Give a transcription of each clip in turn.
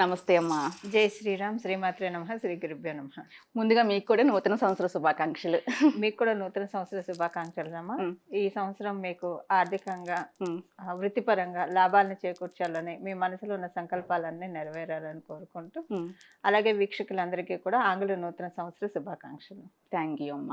నమస్తే అమ్మా. జై శ్రీరామ్ శ్రీమాత్రే నమ శ్రీ గురుభ్యో నమ. ముందుగా మీకు కూడా నూతన సంవత్సర శుభాకాంక్షలు. మీకు కూడా నూతన సంవత్సర శుభాకాంక్షలు అమ్మా. ఈ సంవత్సరం మీకు ఆర్థికంగా వృత్తిపరంగా లాభాలను చేకూర్చాలని మీ మనసులో ఉన్న సంకల్పాలన్నీ నెరవేరాలని కోరుకుంటూ. అలాగే వీక్షకులందరికీ కూడా ఆంగ్ల నూతన సంవత్సర శుభాకాంక్షలు. థ్యాంక్ యూ అమ్మ.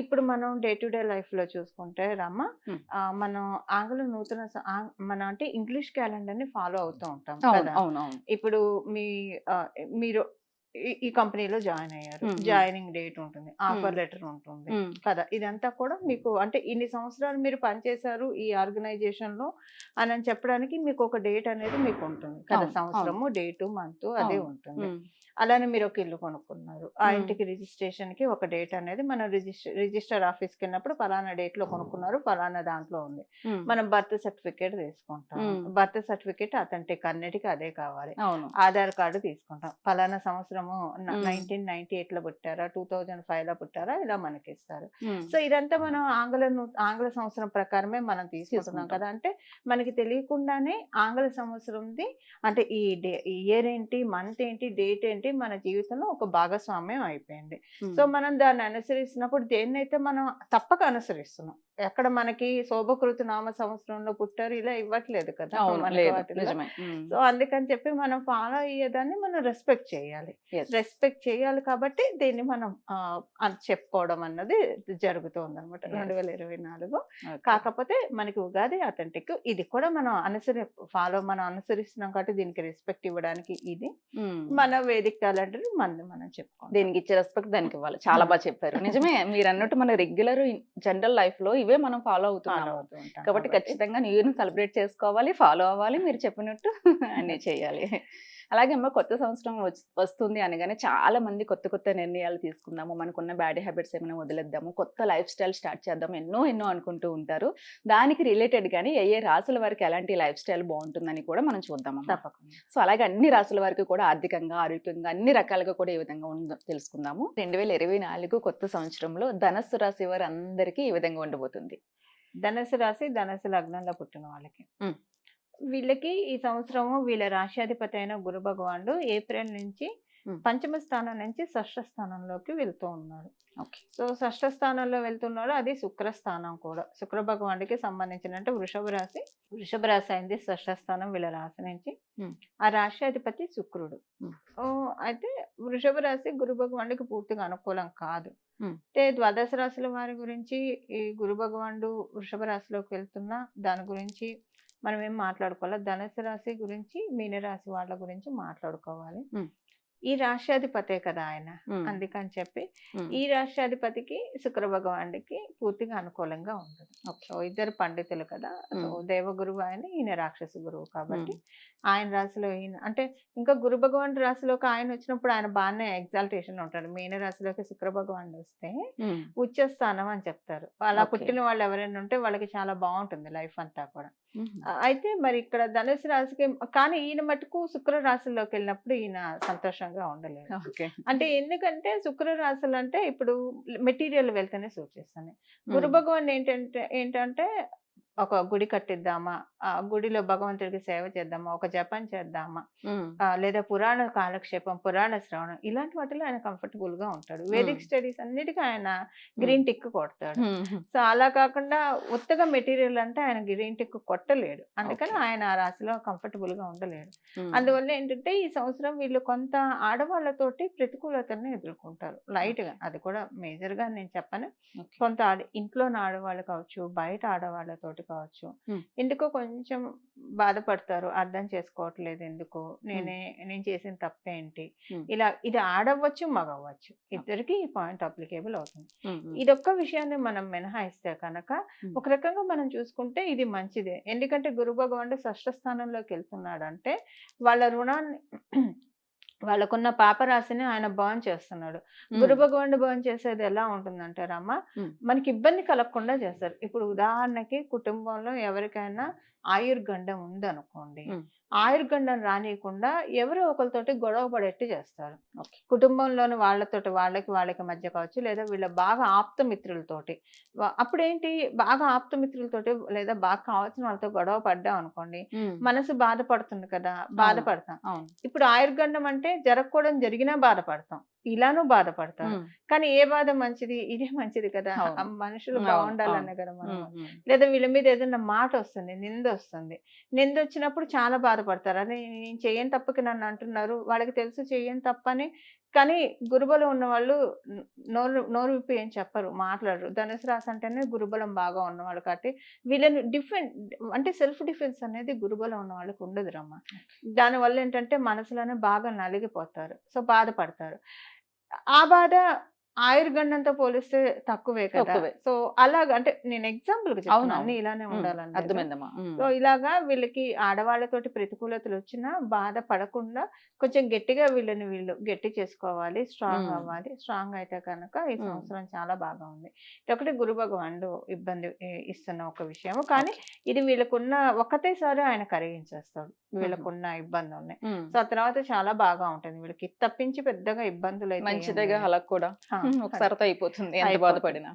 ఇప్పుడు మనం డే టు డే లైఫ్లో చూసుకుంటే రమ్మ మనం ఆంగ్ల నూతన మన అంటే ఇంగ్లీష్ క్యాలెండర్ని ఫాలో అవుతూ ఉంటాం కదా! ఇప్పుడు మీ మీరు ఈ- కంపెనీలో జాయిన్ అయ్యారు. జాయినింగ్ డేట్ ఉంటుంది. ఆఫర్ లెటర్ ఉంటుంది కదా. ఇదంతా కూడా మీకు అంటే ఇన్ని సంవత్సరాలు మీరు పనిచేశారు ఈ ఆర్గనైజేషన్లో అని చెప్పడానికి మీకు ఒక డేట్ అనేది మీకు ఉంటుంది కదా. సంవత్సరము డేటు మంత్ అదే. ఉంటుంది. అలానే మీరు ఒక ఇల్లు కొనుక్కున్నారు. ఆ. ఇంటికి రిజిస్ట్రేషన్కి ఒక డేట్ అనేది మనం రిజిస్టర్ రిజిస్టర్ ఆఫీస్కి వెళ్ళినప్పుడు పలానా డేట్లో కొనుక్కున్నారు పలానా దాంట్లో ఉంది. మనం బర్త్ సర్టిఫికేట్ తీసుకుంటాం. బర్త్ సర్టిఫికేట్ అథెంటిక్ అన్నిటికీ అదే కావాలి. ఆధార్ కార్డు తీసుకుంటాం. పలానా సంవత్సరము. నైన్టీన్ నైన్టీ ఎయిట్లో పుట్టారా? టూ థౌజండ్ ఫైవ్లో పుట్టారా? ఇలా మనకి ఇస్తారు సో ఇదంతా మనం ఆంగ్ల ఆంగ్ల సంవత్సరం ప్రకారమే మనం తీసుకుంటున్నాం తీసుకుంటాం. కదా? అంటే మనకి తెలియకుండానే ఆంగ్ల సంవత్సరంది అంటే ఈ ఇయర్ ఏంటి మంత్ ఏంటి డేట్ ఏంటి మన జీవితంలో ఒక భాగస్వామ్యం అయిపోయింది. సో మనం దాన్ని అనుసరిస్తున్నప్పుడు దేన్నైతే మనం తప్పక అనుసరిస్తున్నాం. ఎక్కడ మనకి శోభకృతి నామ సంవత్సరంలో పుట్టారు ఇలా ఇవ్వట్లేదు కదా సో అందుకని చెప్పి మనం ఫాలో అయ్యేదాన్ని మనం రెస్పెక్ట్ చేయాలి. రెస్పెక్ట్ చేయాలి కాబట్టి దీన్ని మనం చెప్పుకోవడం అన్నది జరుగుతుంది అనమాట. రెండు వేల ఇరవై నాలుగు. కాకపోతే మనకి ఉగాది అథెంటిక్ ఇది కూడా మనం అనుసరి ఫాలో మనం అనుసరిస్తున్నాం కాబట్టి దీనికి రెస్పెక్ట్ ఇవ్వడానికి ఇది. మన వేదిక క్యాలెండర్ మనది మనం చెప్పుకోవాలి దీనికి ఇచ్చే రెస్పెక్ట్ దానికి ఇవ్వాలి. చాలా బాగా చెప్పారు. నిజమే మీరు అన్నట్టు మన రెగ్యులర్ జనరల్ లైఫ్లో ఇవే మనం ఫాలో ఫాలో అవుతున్నాము అవుతూ ఉంటాం కాబట్టి ఖచ్చితంగా న్యూ ఇయర్ సెలబ్రేట్ చేసుకోవాలి ఫాలో అవ్వాలి మీరు చెప్పినట్టు అన్నీ చేయాలి. అలాగే అమ్మ కొత్త సంవత్సరం వస్తుంది అనగానే చాలా మంది కొత్త కొత్త నిర్ణయాలు తీసుకుందాము మనకున్న బ్యాడ్ హ్యాబిట్స్ ఏమైనా వదిలేద్దాము కొత్త లైఫ్ స్టైల్ స్టార్ట్ చేద్దాం ఎన్నో ఎన్నో అనుకుంటూ ఉంటారు. దానికి రిలేటెడ్ గానీ ఏ ఏ రాసుల వారికి ఎలాంటి లైఫ్ స్టైల్ బాగుంటుందని కూడా మనం చూద్దాం తప్పకుండా. సో అలాగే అన్ని రాసుల వారికి కూడా ఆర్థికంగా ఆరోగ్యంగా అన్ని రకాలుగా కూడా ఏ విధంగా ఉందో తెలుసుకుందాము. రెండు వేల ఇరవై నాలుగు కొత్త సంవత్సరంలో ధనస్సు రాశి వారు అందరికీ ఈ విధంగా ఉండబోతుంది. ధనుసు రాశి ధనుసు లగ్నంలో పుట్టిన వాళ్ళకి. వీళ్ళకి ఈ సంవత్సరము వీళ్ళ రాశ్యాధిపతి అయిన గురు భగవానుడు ఏప్రిల్ నుంచి. పంచమ స్థానం నుంచి షష్ఠ స్థానంలోకి వెళ్తూ ఉన్నారు ఓకే. సో షష్ఠ స్థానంలో వెళ్తున్నాడు అది శుక్ర స్థానం కూడా. శుక్ర భగవానుడికి సంబంధించిన అంటే వృషభ రాశి. వృషభ రాశి అయింది షష్ఠ స్థానం వీళ్ళ రాశి నుంచి. ఆ రాశి అధిపతి శుక్రుడు అయితే వృషభ రాశి గురు భగవానుడికి పూర్తిగా అనుకూలం కాదు. అంటే ద్వాదశ రాశుల వారి గురించి ఈ గురు భగవానుడు వృషభ రాశిలోకి వెళ్తున్నా దాని గురించి మనం ఏం మాట్లాడుకోవాలి? ధనుసు రాశి గురించి మీనరాశి వాళ్ళ గురించి మాట్లాడుకోవాలి. ఈ రాష్ట్రాధిపతే కదా ఆయన అందుకని చెప్పి ఈ రాష్ట్రాధిపతికి శుక్ర భగవానుడికి పూర్తిగా అనుకూలంగా ఉండదు. సో ఇద్దరు పండితులు కదా. సో. దేవగురువు ఆయన ఈయన రాక్షస గురువు కాబట్టి ఆయన రాశిలో ఈయన అంటే ఇంకా గురు భగవానుడి రాశిలోకి ఆయన వచ్చినప్పుడు ఆయన బాగానే ఎగ్జాల్టేషన్ ఉంటాడు. మీన రాశిలోకి శుక్ర భగవానుడు వస్తే ఉమ్, ఉచ్చ స్థానం అని చెప్తారు. అలా. పుట్టిన వాళ్ళు ఎవరైనా ఉంటే వాళ్ళకి చాలా బాగుంటుంది లైఫ్ అంతా కూడా. అయితే మరి ఇక్కడ ధనుసు రాశికి కానీ ఈయన మటుకు శుక్ర రాశిలోకి వెళ్ళినప్పుడు ఈయన సంతోషంగా ఉండలేదు అంటే ఎందుకంటే శుక్ర రాశులు అంటే ఇప్పుడు మెటీరియల్ వెళ్తేనే సూచిస్తాయి ఉమ్, గురు భగవాన్ ఏంటంటే ఏంటంటే ఒక గుడి కట్టిద్దామా? ఆ గుడిలో భగవంతుడికి సేవ చేద్దామా? ఒక జపం చేద్దామా? లేదా పురాణ కాలక్షేపం పురాణ శ్రవణం ఇలాంటి వాటిలో ఆయన కంఫర్టబుల్గా ఉంటాడు. వేదిక్. స్టడీస్ అన్నిటికీ ఆయన గ్రీన్ టిక్ కొడతాడు. సో అలా కాకుండా ఉత్తగా మెటీరియల్ అంటే ఆయన గ్రీన్ టిక్ కొట్టలేడు. అందుకని. ఆయన ఆ రాశిలో కంఫర్టబుల్గా ఉండలేడు. అందువల్ల ఏంటంటే ఈ సంవత్సరం వీళ్ళు కొంత ఆడవాళ్ళతోటి ప్రతికూలతను ఎదుర్కొంటారు. లైట్గా అది కూడా మేజర్గా నేను చెప్పను. కొంత ఆడ ఇంట్లో ఆడవాళ్ళు కావచ్చు బయట ఆడవాళ్ళతోటి కావచ్చు. ఎందుకో కొంచెం బాధపడతారు. అర్థం చేసుకోవట్లేదు ఎందుకు. నేనే నేను చేసిన తప్పేంటి. ఇలా ఇది ఆడవచ్చు మగవచ్చు. ఇద్దరికి ఈ పాయింట్ అప్లికేబుల్ అవుతుంది. ఇదొక్క విషయాన్ని మనం మినహాయిస్తే కనుక. ఒక రకంగా మనం చూసుకుంటే ఇది మంచిదే. ఎందుకంటే గురు భగవానుడు షష్ఠ స్థానంలోకి వెళ్తున్నాడు అంటే వాళ్ళ రుణాన్ని వాళ్ళకున్న పాపరాశిని ఆయన బర్న్ చేస్తున్నాడు. గురు భగవానుడు బర్న్ చేసేది ఎలా ఉంటుందంటే రమ్మ Hmm. మనకి ఇబ్బంది కలగకుండా చేస్తారు. ఇప్పుడు ఉదాహరణకి కుటుంబంలో ఎవరికైనా ఆయుర్గండం ఉందనుకోండి. ఆయుర్గండం రానియకుండా ఎవరో ఒకరితోటి గొడవ పడేట్టు చేస్తారు. కుటుంబంలోని వాళ్ళతోటి వాళ్ళకి వాళ్ళకి మధ్య కావచ్చు లేదా వీళ్ళ బాగా ఆప్తమిత్రులతోటి. అప్పుడేంటి? బాగా ఆప్తమిత్రులతోటి లేదా బాగా కావాల్సిన వాళ్ళతో గొడవ పడ్డాం అనుకోండి మనసు బాధపడుతుంది కదా బాధపడతాం. ఇప్పుడు ఆయుర్గండం అంటే జరగకూడదు జరిగినా బాధపడతాం. ఇలానూ బాధపడతాం ఉమ్, కానీ ఏ బాధ మంచిది? ఇదే మంచిది కదా! మనుషులు బాగుండాలనే కదా మనం లేదా వీళ్ళ మీద ఏదైనా మాట వస్తుంది నింద వస్తుంది. నింద వచ్చినప్పుడు చాలా బాధపడతారు. అరే నేను చేయని తప్పకి నన్ను అంటున్నారు. వాళ్ళకి తెలుసు చేయని తప్పని కానీ గురుబలం ఉన్న వాళ్ళు న- నోరు నోరు విప్పి ఏం చెప్పరు మాట్లాడరు. ధనుసు రాశి అంటేనే గురుబలం బాగా ఉన్నవాళ్ళు కాబట్టి వీళ్ళని డిఫెండ్ అంటే సెల్ఫ్ డిఫెన్స్ అనేది గురుబలం ఉన్న వాళ్ళకి ఉండదు రమ్మ దానివల్ల ఏంటంటే మనసులోనే బాగా నలిగిపోతారు. సో బాధపడతారు. ఆ బాధ ఆయుర్గండంతో పోలిస్తే తక్కువే కదా. సో అలాగ అంటే నేను ఎగ్జాంపుల్ అన్ని. ఇలానే ఉండాలని. అర్థమైందమ్మా. సో ఇలాగా వీళ్ళకి ఆడవాళ్ళతోటి ప్రతికూలతలు వచ్చినా బాధ పడకుండా కొంచెం గట్టిగా వీళ్ళని వీళ్ళు గట్టి చేసుకోవాలి స్ట్రాంగ్. అవ్వాలి. స్ట్రాంగ్ అయితే కనుక ఈ. సంవత్సరం చాలా బాగా ఉంది. ఇదొకటి గురు భగవానుడు ఇబ్బంది ఇస్తున్న ఒక విషయము. కానీ ఇది వీళ్ళకున్న ఒకటేసారి ఆయన కరిగించేస్తాడు. వీళ్ళకున్న ఇబ్బందుల్ని. ఉమ్, సో ఆ తర్వాత చాలా బాగా ఉంటుంది. వీళ్ళకి తప్పించి పెద్దగా ఇబ్బందులు అయితే మంచిదేగా. అలా కూడా. ఒకసారితో అయిపోతుంది ఎంత. బాధపడినా.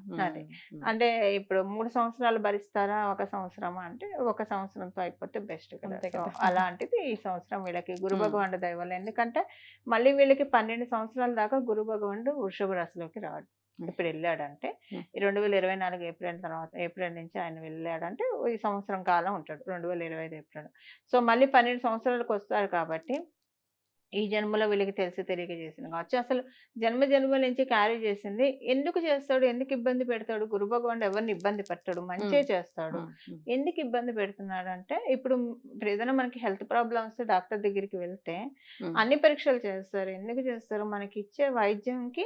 అంటే ఇప్పుడు మూడు సంవత్సరాలు భరిస్తారా ఒక సంవత్సరమా? అంటే ఒక సంవత్సరంతో అయిపోతే బెస్ట్ కదా. అలాంటిది ఈ సంవత్సరం వీళ్ళకి గురు. భగవానుడు దయ వల్ల. ఎందుకంటే మళ్ళీ వీళ్ళకి పన్నెండు సంవత్సరాల దాకా గురు భగవానుడు వృషభ రాశిలోకి రాడు. ఇప్పుడు వెళ్ళాడంటే రెండు వేల ఇరవై నాలుగు ఏప్రిల్ తర్వాత ఏప్రిల్ నుంచి ఆయన వెళ్ళాడంటే ఈ సంవత్సరం కాలం ఉంటాడు. రెండు వేల ఇరవై ఐదు ఏప్రిల్. సో మళ్ళీ పన్నెండు సంవత్సరాలకు వస్తాడు కాబట్టి ఈ జన్మలో వీళ్ళకి తెలిసి తెలియక చేసింది కావచ్చు. అసలు జన్మ జన్మ నుంచి క్యారీ చేసింది. ఎందుకు చేస్తాడు? ఎందుకు ఇబ్బంది పెడతాడు? గురు భగవానుడు ఎవరిని ఇబ్బంది పెట్టాడు? మంచే. చేస్తాడు. ఎందుకు ఇబ్బంది పెడుతున్నాడు అంటే ఇప్పుడు ఏదైనా మనకి హెల్త్ ప్రాబ్లమ్ వస్తే డాక్టర్ దగ్గరికి వెళ్తే అన్ని పరీక్షలు చేస్తారు. ఎందుకు చేస్తారు? మనకి ఇచ్చే వైద్యంకి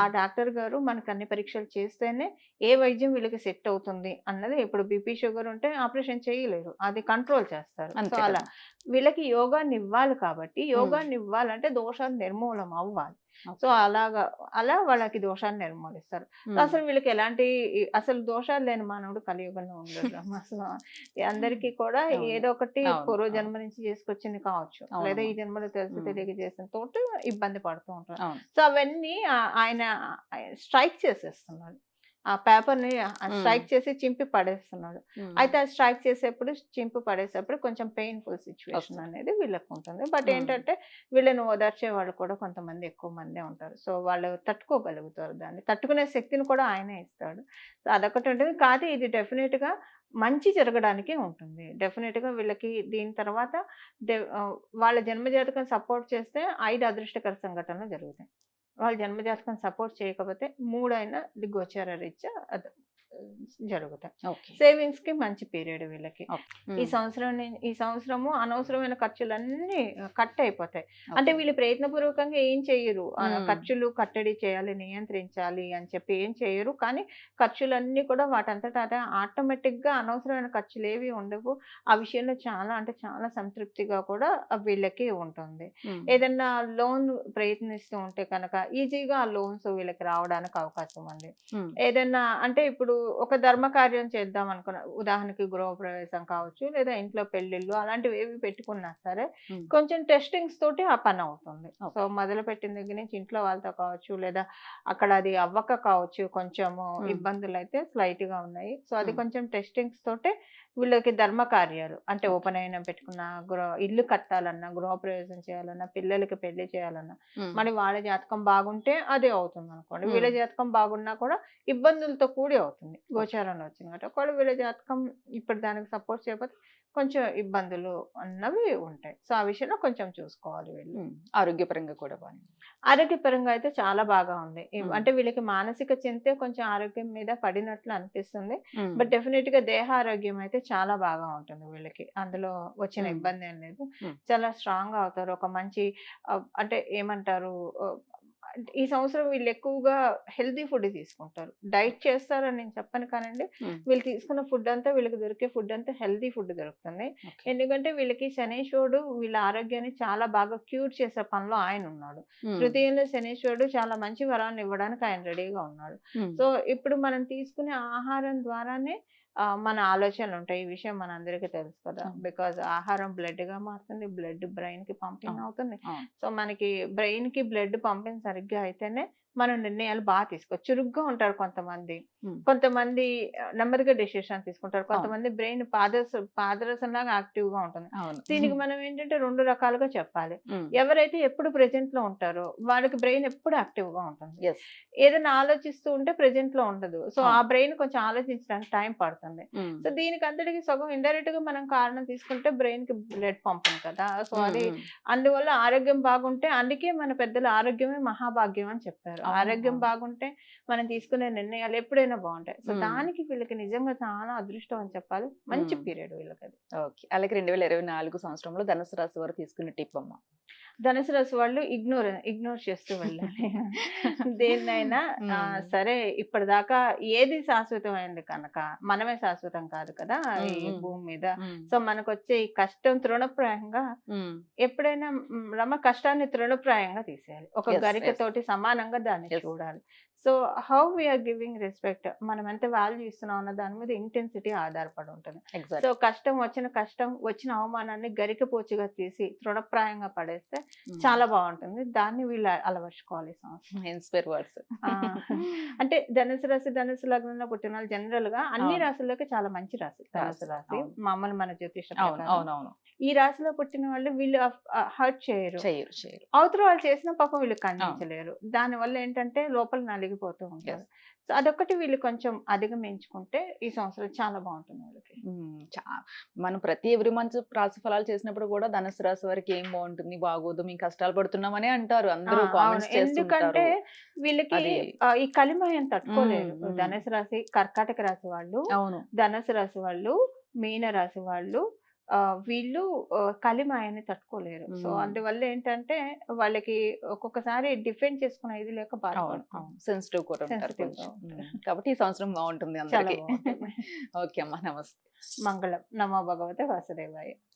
ఆ డాక్టర్ గారు మనకి అన్ని పరీక్షలు చేస్తేనే ఏ వైద్యం వీళ్ళకి సెట్ అవుతుంది అన్నది ఇప్పుడు బీపీ షుగర్ ఉంటే ఆపరేషన్ చేయలేరు. అది కంట్రోల్ చేస్తారు. సో అలా. వీళ్ళకి యోగాన్ని ఇవ్వాలి కాబట్టి యోగాన్ని ఇవ్వాలంటే దోషాలు నిర్మూలం అవ్వాలి సో. అలాగా అలా వాళ్ళకి దోషాన్ని నిర్మూలిస్తారు అసలు వీళ్ళకి ఎలాంటి అసలు దోషాలు లేని మానవుడు కలియుగంలో అమ్మ. సో అందరికీ కూడా. ఏదో ఒకటి పూర్వ. జన్మ నుంచి చేసుకొచ్చింది కావచ్చు. లేదా ఈ జన్మలో తెలిసి. తెలియక చేసిన తోటి ఇబ్బంది పడుతూ ఉంటారు సో అవన్నీ ఆయన స్ట్రైక్ చేసేస్తున్నాడు ఆ పేపర్ని స్ట్రైక్ చేసి చింపి పడేస్తున్నాడు. అయితే ఆ స్ట్రైక్ చేసేప్పుడు చింపి పడేసేప్పుడు కొంచెం పెయిన్ఫుల్ సిచ్యువేషన్. అనేది వీళ్ళకు ఉంటుంది. బట్. ఏంటంటే వీళ్ళని ఓదార్చే వాళ్ళు కూడా కొంతమంది ఎక్కువ మందే ఉంటారు. సో వాళ్ళు తట్టుకోగలుగుతారు దాన్ని. తట్టుకునే శక్తిని కూడా ఆయనే ఇస్తాడు. సో అదొకటి ఉంటుంది. కాదు ఇది డెఫినెట్గా మంచి జరగడానికి ఉంటుంది. డెఫినెట్గా వీళ్ళకి దీని తర్వాత వాళ్ళ జన్మజాతకం సపోర్ట్ చేస్తే ఐదు అదృష్టకర సంఘటనలు జరుగుతాయి. వాళ్ళు జన్మజాతకం సపోర్ట్ చేయకపోతే మూడైన గోచార రీత్యా అది జరుగుతాయి. సేవింగ్స్కి మంచి పీరియడ్ వీళ్ళకి. ఈ సంవత్సరం ఈ సంవత్సరము అనవసరమైన ఖర్చులన్నీ కట్ అయిపోతాయి. అంటే వీళ్ళు ప్రయత్నపూర్వకంగా ఏం చేయరు. ఖర్చులు కట్టడి చేయాలి నియంత్రించాలి అని చెప్పి ఏం చేయరు కానీ ఖర్చులన్నీ కూడా వాటంతటా అదే ఆటోమేటిక్గా అనవసరమైన ఖర్చులు ఏవి ఉండవు. ఆ విషయంలో చాలా అంటే చాలా సంతృప్తిగా కూడా వీళ్ళకి ఉంటుంది. ఏదన్నా లోన్ ప్రయత్నిస్తూ ఉంటే కనుక ఈజీగా ఆ లోన్స్ వీళ్ళకి రావడానికి అవకాశం ఉంది. ఉమ్, ఏదైనా అంటే ఇప్పుడు ఒక ధర్మ కార్యం చేద్దాం అనుకున్న ఉదాహరణకి గృహప్రవేశం కావచ్చు లేదా ఇంట్లో పెళ్ళిళ్ళు అలాంటివి ఏవి పెట్టుకున్నా సరే. కొంచెం టెస్టింగ్స్ తోటి ఆ పని అవుతుంది. సో మొదలు పెట్టిన దగ్గర నుంచి ఇంట్లో వాళ్ళతో కావచ్చు లేదా అక్కడ అది అవ్వక కావచ్చు కొంచెము. ఇబ్బందులు అయితే స్లైట్గా ఉన్నాయి సో అది. కొంచెం టెస్టింగ్స్ తోటే వీళ్ళకి ధర్మ కార్యాలు. అంటే ఉపనయనం పెట్టుకున్న గృహ ఇల్లు కట్టాలన్నా గృహప్రవేశం చేయాలన్నా పిల్లలకి పెళ్ళి చేయాలన్నా. మరి వాళ్ళ జాతకం బాగుంటే అదే అవుతుంది అనుకోండి. వీళ్ళ జాతకం బాగున్నా కూడా ఇబ్బందులతో కూడి అవుతుంది. గోచారంలో వచ్చింది కాబట్టి ఒకవేళ వీళ్ళ జాతకం ఇప్పుడు దానికి సపోర్ట్ చేయకపోతే కొంచెం ఇబ్బందులు అన్నవి ఉంటాయి. సో ఆ విషయంలో కొంచెం చూసుకోవాలి వీళ్ళు. ఆరోగ్యపరంగా కూడా బాగా ఆరోగ్యపరంగా అయితే చాలా బాగా ఉంది. అంటే వీళ్ళకి మానసిక చింతే కొంచెం ఆరోగ్యం మీద పడినట్లు అనిపిస్తుంది. బట్ డెఫినెట్గా దేహ ఆరోగ్యం అయితే చాలా బాగా ఉంటుంది వీళ్ళకి. అందులో వచ్చిన. ఇబ్బంది ఏం లేదు. చాలా స్ట్రాంగ్గా అవుతారు. ఒక మంచి అంటే ఏమంటారు ఈ సంవత్సరం వీళ్ళు ఎక్కువగా హెల్తీ ఫుడ్ తీసుకుంటారు. డైట్ చేస్తారని నేను చెప్పను కానండి. వీళ్ళు తీసుకున్న ఫుడ్ అంతా వీళ్ళకి దొరికే ఫుడ్ అంతా హెల్తీ ఫుడ్ దొరుకుతుంది. ఎందుకంటే వీళ్ళకి శనీశ్వరుడు వీళ్ళ ఆరోగ్యాన్ని చాలా బాగా క్యూర్ చేసే పనిలో ఆయన ఉన్నాడు. తృతీయంలో శనీశ్వరుడు చాలా మంచి వరాన్ని ఇవ్వడానికి ఆయన రెడీగా ఉన్నాడు. సో ఇప్పుడు మనం తీసుకునే ఆహారం ద్వారానే మన ఆలోచనలు ఉంటాయి ఈ విషయం మన అందరికీ తెలుసు కదా. బికాజ్ ఆహారం బ్లడ్గా మారుతుంది బ్లడ్ బ్రెయిన్కి పంపింగ్. అవుతుంది. సో మనకి బ్రెయిన్కి బ్లడ్ పంపింగ్ సరిగ్గా అయితేనే మన నిర్ణయాలు బాగా తీసుకోవచ్చు చురుగ్గా ఉంటారు కొంతమంది. కొంతమంది నెమ్మదిగా డెసిషన్ తీసుకుంటారు కొంతమంది బ్రెయిన్ పాదరస పాదరసం లాగా యాక్టివ్గా ఉంటుంది దీనికి మనం ఏంటంటే రెండు రకాలుగా చెప్పాలి. ఎవరైతే ఎప్పుడు ప్రెజెంట్లో ఉంటారో వాళ్ళకి బ్రెయిన్ ఎప్పుడు యాక్టివ్గా ఉంటుంది Yes. ఏదైనా ఆలోచిస్తూ ఉంటే ప్రెజెంట్లో ఉండదు సో ఆ. బ్రెయిన్ కొంచెం ఆలోచించడానికి టైం పడుతుంది. సో దీనికి అంతటికి సగం ఇండైరెక్ట్గా మనం కారణం తీసుకుంటే బ్రెయిన్కి బ్లడ్ పంపింగ్ కదా సో అది. అందువల్ల ఆరోగ్యం బాగుంటే అందుకే మన పెద్దలు ఆరోగ్యమే మహాభాగ్యం అని చెప్పారు ఆరోగ్యం. బాగుంటే మనం తీసుకునే నిర్ణయాలు ఎప్పుడైనా బాగుంటాయి సో. దానికి వీళ్ళకి నిజంగా చాలా అదృష్టం అని చెప్పాలి మంచి. పీరియడ్ వీళ్ళకి అది ఓకే అలాగే రెండు వేల ఇరవై నాలుగు సంవత్సరంలో ధనుసు రాశి వారు తీసుకున్న టిప్ అమ్మ ధనుసు రాశి వాళ్ళు ఇగ్నోర్ ఇగ్నోర్ చేస్తూ వెళ్ళాలి దేన్నైనా. సరే ఇప్పటిదాకా ఏది శాశ్వతమైంది కనుక మనమే శాశ్వతం కాదు కదా ఈ. భూమి మీద. సో మనకు వచ్చే ఈ కష్టం తృణప్రాయంగా. ఎప్పుడైనా రమ కష్టాన్ని తృణప్రాయంగా తీసేయాలి ఒక గరికతోటి సమానంగా దాన్ని. చూడాలి so how we are giving respect మనం ఎంత వాల్యూ ఇస్తున్నాం అన్న దాని మీద ఇంటెన్సిటీ ఆధారపడి ఉంటుంది. సో కష్టం వచ్చిన కష్టం వచ్చిన అవమానాన్ని గరికపోచుగా తీసి తృణప్రాయంగా పడేస్తే ఉమ్. చాలా బాగుంటుంది. దాన్ని వీళ్ళు అలవర్చుకోవాలి సంవత్సరం ఇన్స్పైర్ వర్డ్స్ అంటే ధనుసు రాశి ధనుసు లగ్నంలో పుట్టిన వాళ్ళు జనరల్గా అన్ని. రాశుల్లోకి చాలా మంచి రాశి. ధనుసు రాశి. మామూలు మన జ్యోతిష ఈ రాశిలో పుట్టిన వాళ్ళు వీళ్ళు హర్ట్ చేయరు. అవతల వాళ్ళు చేసిన పాపం వీళ్ళు ఖండించలేరు. దాని వల్ల ఏంటంటే లోపల నలిగిపోతూ ఉంటారు. సో అదొకటి వీళ్ళు కొంచెం అధిగమించుకుంటే ఈ సంవత్సరం చాలా బాగుంటుంది వాళ్ళకి. మనం ప్రతి ఎవ్రీ మంత్ రాశి ఫలాలు చేసినప్పుడు కూడా ధనుసు రాశి వారికి ఏం బాగుంటుంది బాగోదు మేము కష్టాలు పడుతున్నామని అంటారు. అందరూ ఎందుకంటే వీళ్ళకి ఈ కలిమయం మ్మ్. ధనుసు రాశి కర్కాటక రాశి వాళ్ళు అవును. ధనుసు రాశి వాళ్ళు మీన రాశి వాళ్ళు వీళ్ళు ఆ, కలిమాయాన్ని తట్టుకోలేరు. సో. అందువల్ల ఏంటంటే వాళ్ళకి ఒక్కొక్కసారి డిఫెండ్ చేసుకునే ఇది లేక సెన్సిటివ్ కూడా కాబట్టి ఈ సంవత్సరం బాగుంటుంది చాలా అందరికి. బాగుంటుంది. ఓకే అమ్మా నమస్తే. మంగళం. నమో భగవతే వాసుదేవాయ.